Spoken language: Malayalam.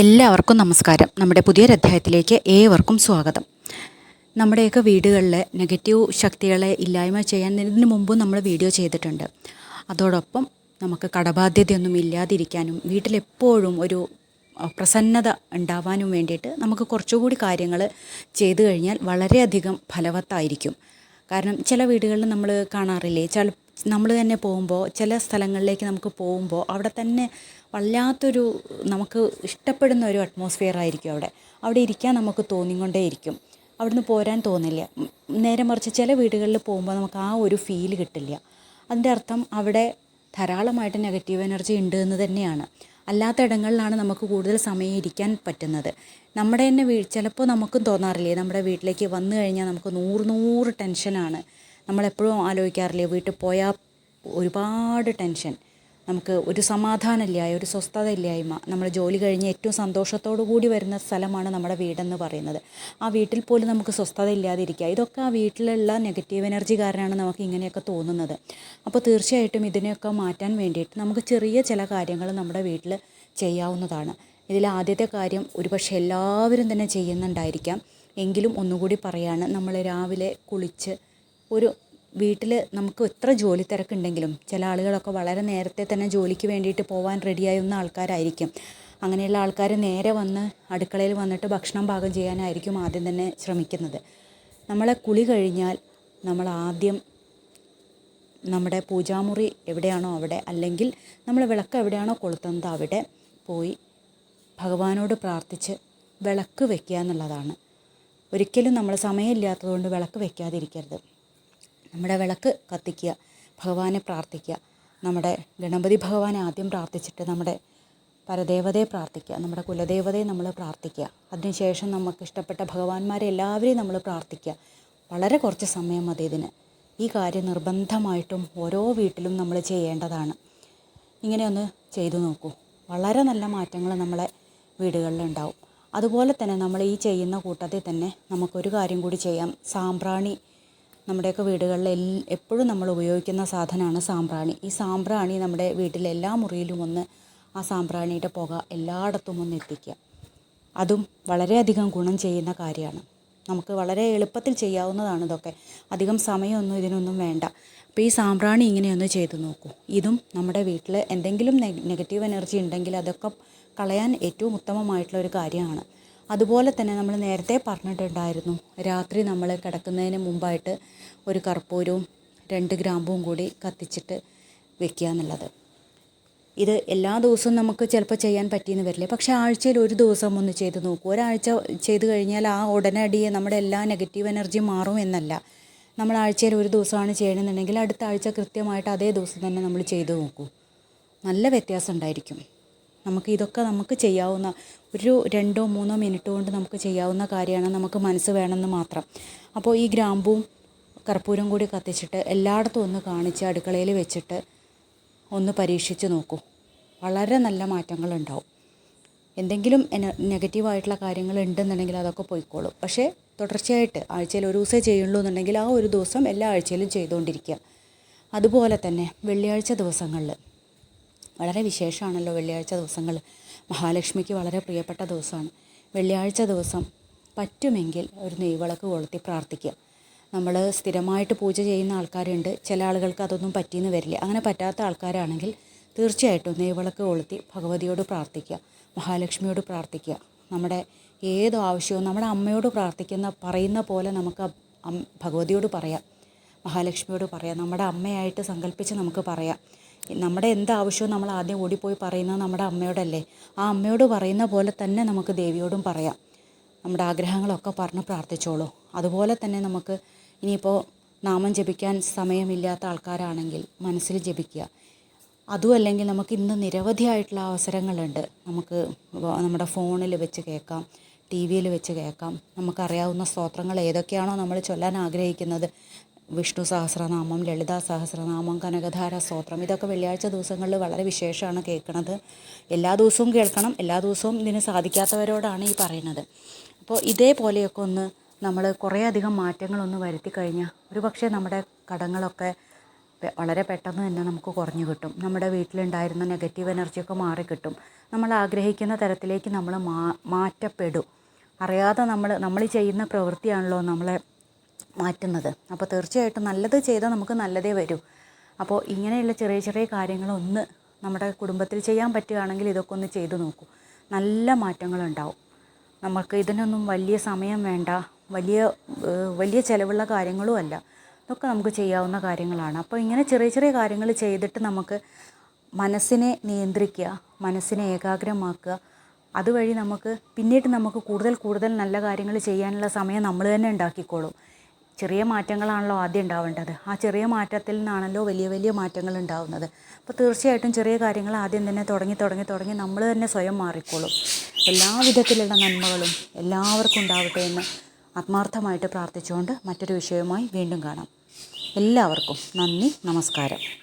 എല്ലാവർക്കും നമസ്കാരം. നമ്മുടെ പുതിയൊരു അധ്യായത്തിലേക്ക് ഏവർക്കും സ്വാഗതം. നമ്മുടെയൊക്കെ വീടുകളിലെ നെഗറ്റീവ് ശക്തികളെ ഇല്ലായ്മ ചെയ്യാൻ ഇതിനു മുമ്പും നമ്മൾ വീഡിയോ ചെയ്തിട്ടുണ്ട്. അതോടൊപ്പം നമുക്ക് കടബാധ്യതയൊന്നും ഇല്ലാതിരിക്കാനും വീട്ടിലെപ്പോഴും ഒരു പ്രസന്നത ഉണ്ടാവാനും വേണ്ടിയിട്ട് നമുക്ക് കുറച്ചുകൂടി കാര്യങ്ങൾ ചെയ്തു കഴിഞ്ഞാൽ വളരെയധികം ഫലവത്തായിരിക്കും. കാരണം ചില വീടുകളിൽ നമ്മൾ കാണാറില്ലേ ചില നമ്മൾ തന്നെ പോകുമ്പോൾ ചില സ്ഥലങ്ങളിലേക്ക് നമുക്ക് പോകുമ്പോൾ അവിടെ തന്നെ വല്ലാത്തൊരു നമുക്ക് ഇഷ്ടപ്പെടുന്ന ഒരു അറ്റ്മോസ്ഫിയർ ആയിരിക്കും അവിടെ. അവിടെ ഇരിക്കാൻ നമുക്ക് തോന്നിക്കൊണ്ടേയിരിക്കും. അവിടുന്ന് പോരാൻ തോന്നില്ല. നേരെ മറിച്ച് ചില വീടുകളിൽ പോകുമ്പോൾ നമുക്ക് ആ ഒരു ഫീൽ കിട്ടില്ല. അതിന്റെ അർത്ഥം അവിടെ ധാരാളമായിട്ട് നെഗറ്റീവ് എനർജി ഉണ്ട് എന്ന് തന്നെയാണ്. അല്ലാത്ത ഇടങ്ങളിലാണ് നമുക്ക് കൂടുതൽ സമയം ഇരിക്കാൻ പറ്റുന്നത്. നമ്മുടെ തന്നെ വീ ചിലപ്പോൾ നമുക്കും തോന്നാറില്ലേ നമ്മുടെ വീട്ടിലേക്ക് വന്നു കഴിഞ്ഞാൽ നമുക്ക് നൂറ് നൂറ് ടെൻഷനാണ് നമ്മളെപ്പോഴും ആലോചിക്കാറില്ലേ വീട്ടിൽ പോയാൽ ഒരുപാട് ടെൻഷൻ. നമുക്ക് ഒരു സമാധാനമില്ലായ്മ ഒരു സ്വസ്ഥത ഇല്ലായ്മ നമ്മൾ ജോലി കഴിഞ്ഞ് ഏറ്റവും സന്തോഷത്തോടു കൂടി വരുന്ന സ്ഥലമാണ് നമ്മുടെ വീടെന്ന് പറയുന്നത്. ആ വീട്ടിൽ പോലും നമുക്ക് സ്വസ്ഥത ഇല്ലാതിരിക്കുക ഇതൊക്കെ ആ വീട്ടിലുള്ള നെഗറ്റീവ് എനർജി കാരണമാണ് നമുക്ക് ഇങ്ങനെയൊക്കെ തോന്നുന്നത്. അപ്പോൾ തീർച്ചയായിട്ടും ഇതിനെയൊക്കെ മാറ്റാൻ വേണ്ടിയിട്ട് നമുക്ക് ചെറിയ ചില കാര്യങ്ങൾ നമ്മുടെ വീട്ടിൽ ചെയ്യാവുന്നതാണ്. ഇതിൽ ആദ്യത്തെ കാര്യം ഒരുപക്ഷെ എല്ലാവരും തന്നെ ചെയ്യുന്നുണ്ടായിരിക്കാം. എങ്കിലും ഒന്നുകൂടി പറയാണ് നമ്മൾ രാവിലെ കുളിച്ച് ഒരു വീട്ടിൽ നമുക്ക് എത്ര ജോലി തിരക്കുണ്ടെങ്കിലും ചില ആളുകളൊക്കെ വളരെ നേരത്തെ തന്നെ ജോലിക്ക് വേണ്ടിയിട്ട് പോകാൻ റെഡിയായുന്ന ആൾക്കാരായിരിക്കും. അങ്ങനെയുള്ള ആൾക്കാർ നേരെ വന്ന് അടുക്കളയിൽ വന്നിട്ട് ഭക്ഷണം പാകം ചെയ്യാനായിരിക്കും ആദ്യം തന്നെ ശ്രമിക്കുന്നത്. നമ്മളെ കുളി കഴിഞ്ഞാൽ നമ്മൾ ആദ്യം നമ്മുടെ പൂജാമുറി എവിടെയാണോ അവിടെ അല്ലെങ്കിൽ നമ്മൾ വിളക്ക് എവിടെയാണോ കൊളുത്തുന്നത് അവിടെ പോയി ഭഗവാനോട് പ്രാർത്ഥിച്ച് വിളക്ക് വെക്കുക എന്നുള്ളതാണ്. ഒരിക്കലും നമ്മൾ സമയമില്ലാത്തതുകൊണ്ട് വിളക്ക് വെക്കാതിരിക്കരുത്. നമ്മുടെ വിളക്ക് കത്തിക്കുക ഭഗവാനെ പ്രാർത്ഥിക്കുക നമ്മുടെ ഗണപതി ഭഗവാനെ ആദ്യം പ്രാർത്ഥിച്ചിട്ട് നമ്മുടെ പരദേവതയെ പ്രാർത്ഥിക്കുക നമ്മുടെ കുലദേവതയെ നമ്മൾ പ്രാർത്ഥിക്കുക. അതിനുശേഷം നമുക്ക് ഇഷ്ടപ്പെട്ട ഭഗവാന്മാരെ എല്ലാവരെയും നമ്മൾ പ്രാർത്ഥിക്കുക. വളരെ കുറച്ച് സമയം മതി ഇതിന്. ഈ കാര്യം നിർബന്ധമായിട്ടും ഓരോ വീട്ടിലും നമ്മൾ ചെയ്യേണ്ടതാണ്. ഇങ്ങനെ ഒന്ന് ചെയ്തു നോക്കൂ. വളരെ നല്ല മാറ്റങ്ങൾ നമ്മളെ വീടുകളിലുണ്ടാവും അതുപോലെ തന്നെ നമ്മൾ ഈ ചെയ്യുന്ന കൂട്ടത്തിൽ തന്നെ നമുക്കൊരു കാര്യം കൂടി ചെയ്യാം. സാമ്പ്രാണി നമ്മുടെയൊക്കെ വീടുകളിൽ എപ്പോഴും നമ്മൾ ഉപയോഗിക്കുന്ന സാധനമാണ് സാമ്പ്രാണി. ഈ സാമ്പ്രാണി നമ്മുടെ വീട്ടിലെ എല്ലാ മുറിയിലും ഒന്ന് ആ സാമ്പ്രാണിയുടെ പുക എല്ലായിടത്തും ഒന്ന് എത്തിക്കുക. അതും വളരെയധികം ഗുണം ചെയ്യുന്ന കാര്യമാണ്. നമുക്ക് വളരെ എളുപ്പത്തിൽ ചെയ്യാവുന്നതാണ് ഇതൊക്കെ. അധികം സമയമൊന്നും ഇതിനൊന്നും വേണ്ട. അപ്പോൾ ഈ സാമ്പ്രാണി ഇങ്ങനെയൊന്ന് ചെയ്തു നോക്കൂ. ഇതും നമ്മുടെ വീട്ടിൽ എന്തെങ്കിലും നെഗറ്റീവ് എനർജി ഉണ്ടെങ്കിൽ അതൊക്കെ കളയാൻ ഏറ്റവും ഉത്തമമായിട്ടുള്ള ഒരു കാര്യമാണ്. അതുപോലെ തന്നെ നമ്മൾ നേരത്തെ പറഞ്ഞിട്ടുണ്ടായിരുന്നു രാത്രി നമ്മൾ കിടക്കുന്നതിന് മുമ്പായിട്ട് ഒരു കർപ്പൂരവും രണ്ട് ഗ്രാമ്പും കൂടി കത്തിച്ചിട്ട് വെക്കുക എന്നുള്ളത്. ഇത് എല്ലാ ദിവസവും നമുക്ക് ചിലപ്പോൾ ചെയ്യാൻ പറ്റിയെന്ന് വരില്ല. പക്ഷേ ആഴ്ചയിൽ ഒരു ദിവസം ഒന്ന് ചെയ്ത് നോക്കൂ. ഒരാഴ്ച ചെയ്ത് കഴിഞ്ഞാൽ ആ ഉടനടിയെ നമ്മുടെ എല്ലാ നെഗറ്റീവ് എനർജിയും മാറും എന്നല്ല. നമ്മൾ ആഴ്ചയിൽ ഒരു ദിവസമാണ് ചെയ്യണമെന്നുണ്ടെങ്കിൽ അടുത്ത ആഴ്ച കൃത്യമായിട്ട് അതേ ദിവസം തന്നെ നമ്മൾ ചെയ്ത് നോക്കൂ. നല്ല വ്യത്യാസം ഉണ്ടായിരിക്കും. നമുക്ക് ഇതൊക്കെ നമുക്ക് ചെയ്യാവുന്ന ഒരു രണ്ടോ മൂന്നോ മിനിറ്റ് കൊണ്ട് നമുക്ക് ചെയ്യാവുന്ന കാര്യമാണ് നമുക്ക് മനസ്സ് വേണമെന്ന് മാത്രം. അപ്പോൾ ഈ ഗ്രാമ്പും കർപ്പൂരം കൂടി കത്തിച്ചിട്ട് എല്ലായിടത്തും ഒന്ന് കാണിച്ച് അടുക്കളയിൽ വെച്ചിട്ട് ഒന്ന് പരീക്ഷിച്ച് നോക്കൂ. വളരെ നല്ല മാറ്റങ്ങളുണ്ടാവും. എന്തെങ്കിലും എന നെഗറ്റീവായിട്ടുള്ള കാര്യങ്ങൾ ഉണ്ടെന്നുണ്ടെങ്കിൽ അതൊക്കെ പോയിക്കോളും. പക്ഷേ തുടർച്ചയായിട്ട് ആഴ്ചയിൽ ഒരു ദിവസമേ ചെയ്യുള്ളൂ എന്നുണ്ടെങ്കിൽ ആ ഒരു ദിവസം എല്ലാ ആഴ്ചയിലും ചെയ്തുകൊണ്ടിരിക്കുക. അതുപോലെ തന്നെ വെള്ളിയാഴ്ച ദിവസങ്ങളിൽ വളരെ വിശേഷമാണല്ലോ വെള്ളിയാഴ്ച ദിവസങ്ങൾ മഹാലക്ഷ്മിക്ക് വളരെ പ്രിയപ്പെട്ട ദിവസമാണ്. വെള്ളിയാഴ്ച ദിവസം പറ്റുമെങ്കിൽ ഒരു നെയ്വിളക്ക് കൊളുത്തി പ്രാർത്ഥിക്കുക. നമ്മൾ സ്ഥിരമായിട്ട് പൂജ ചെയ്യുന്ന ആൾക്കാരുണ്ട്. ചില ആളുകൾക്ക് അതൊന്നും പറ്റിയെന്ന് വരില്ല. അങ്ങനെ പറ്റാത്ത ആൾക്കാരാണെങ്കിൽ തീർച്ചയായിട്ടും നെയ്വിളക്ക് കൊളുത്തി ഭഗവതിയോട് പ്രാർത്ഥിക്കുക. മഹാലക്ഷ്മിയോട് പ്രാർത്ഥിക്കുക. നമ്മുടെ ഏത് ആവശ്യവും നമ്മുടെ അമ്മയോട് പ്രാർത്ഥിക്കുന്ന പറയുന്ന പോലെ നമുക്ക് ഭഗവതിയോട് പറയാം. മഹാലക്ഷ്മിയോട് പറയാം. നമ്മുടെ അമ്മയായിട്ട് സങ്കല്പിച്ച് നമുക്ക് പറയാം. നമ്മുടെ എന്താവശ്യവും നമ്മൾ ആദ്യം ഓടിപ്പോയി പറയുന്നത് നമ്മുടെ അമ്മയോടല്ലേ. ആ അമ്മയോട് പറയുന്ന പോലെ തന്നെ നമുക്ക് ദേവിയോടും പറയാം. നമ്മുടെ ആഗ്രഹങ്ങളൊക്കെ പറഞ്ഞ് പ്രാർത്ഥിച്ചോളൂ. അതുപോലെ തന്നെ നമുക്ക് ഇനിയിപ്പോൾ നാമം ജപിക്കാൻ സമയമില്ലാത്ത ആൾക്കാരാണെങ്കിൽ മനസ്സിൽ ജപിക്കുക. അതും അല്ലെങ്കിൽ നമുക്ക് ഇന്ന് നിരവധിയായിട്ടുള്ള അവസരങ്ങളുണ്ട്. നമുക്ക് നമ്മുടെ ഫോണിൽ വെച്ച് കേൾക്കാം ടി വിയിൽ വെച്ച് കേൾക്കാം. നമുക്കറിയാവുന്ന സ്തോത്രങ്ങൾ ഏതൊക്കെയാണോ നമ്മൾ ചൊല്ലാൻ ആഗ്രഹിക്കുന്നത്. വിഷ്ണു സഹസ്രനാമം ലളിതാ സഹസ്രനാമം കനകധാര സ്തോത്രം ഇതൊക്കെ വെള്ളിയാഴ്ച ദിവസങ്ങളിൽ വളരെ വിശേഷമാണ് കേൾക്കുന്നത് എല്ലാ ദിവസവും കേൾക്കണം എല്ലാ ദിവസവും ഇതിന് സാധിക്കാത്തവരോടാണ് ഈ പറയുന്നത്. അപ്പോൾ ഇതേപോലെയൊക്കെ ഒന്ന് നമ്മൾ കുറേയധികം മാറ്റങ്ങളൊന്ന് വരുത്തി കഴിഞ്ഞാൽ ഒരു പക്ഷേ നമ്മുടെ കടങ്ങളൊക്കെ വളരെ പെട്ടെന്ന് തന്നെ നമുക്ക് കുറഞ്ഞു കിട്ടും. നമ്മുടെ വീട്ടിലുണ്ടായിരുന്ന നെഗറ്റീവ് എനർജിയൊക്കെ മാറിക്കിട്ടും നമ്മൾ ആഗ്രഹിക്കുന്ന തരത്തിലേക്ക് നമ്മൾ മാറ്റപ്പെടും. അറിയാതെ നമ്മൾ നമ്മൾ ചെയ്യുന്ന പ്രവൃത്തിയാണല്ലോ നമ്മളെ മാറ്റുന്നത്. അപ്പോൾ തീർച്ചയായിട്ടും നല്ലത് ചെയ്താൽ നമുക്ക് നല്ലതേ വരൂ. അപ്പോൾ ഇങ്ങനെയുള്ള ചെറിയ ചെറിയ കാര്യങ്ങളൊന്ന് നമ്മുടെ കുടുംബത്തിൽ ചെയ്യാൻ പറ്റുകയാണെങ്കിൽ ഇതൊക്കെ ഒന്ന് ചെയ്തു നോക്കൂ. നല്ല മാറ്റങ്ങളുണ്ടാവും. നമുക്ക് ഇതിനൊന്നും വലിയ സമയം വേണ്ട. വലിയ വലിയ ചിലവുള്ള കാര്യങ്ങളും അല്ല. ഇതൊക്കെ നമുക്ക് ചെയ്യാവുന്ന കാര്യങ്ങളാണ്. അപ്പോൾ ഇങ്ങനെ ചെറിയ ചെറിയ കാര്യങ്ങൾ ചെയ്തിട്ട് നമുക്ക് മനസ്സിനെ നിയന്ത്രിക്കുക മനസ്സിനെ ഏകാഗ്രമാക്കുക. അതുവഴി നമുക്ക് പിന്നീട് നമുക്ക് കൂടുതൽ കൂടുതൽ നല്ല കാര്യങ്ങൾ ചെയ്യാനുള്ള സമയം നമ്മൾ തന്നെ ഉണ്ടാക്കിക്കോളും. ചെറിയ മാറ്റങ്ങളാണല്ലോ ആദ്യം ഉണ്ടാവേണ്ടത്. ആ ചെറിയ മാറ്റത്തിൽ നിന്നാണല്ലോ വലിയ വലിയ മാറ്റങ്ങൾ ഉണ്ടാവുന്നത്. അപ്പോൾ തീർച്ചയായിട്ടും ചെറിയ കാര്യങ്ങൾ ആദ്യം തന്നെ തുടങ്ങി തുടങ്ങി തുടങ്ങി നമ്മൾ തന്നെ സ്വയം മാറിക്കോളും. എല്ലാവിധത്തിലുള്ള നന്മകളും എല്ലാവർക്കും ഉണ്ടാവട്ടെ എന്ന് ആത്മാർത്ഥമായിട്ട് പ്രാർത്ഥിച്ചുകൊണ്ട് മറ്റൊരു വിഷയവുമായി വീണ്ടും കാണാം. എല്ലാവർക്കും നന്ദി നമസ്കാരം.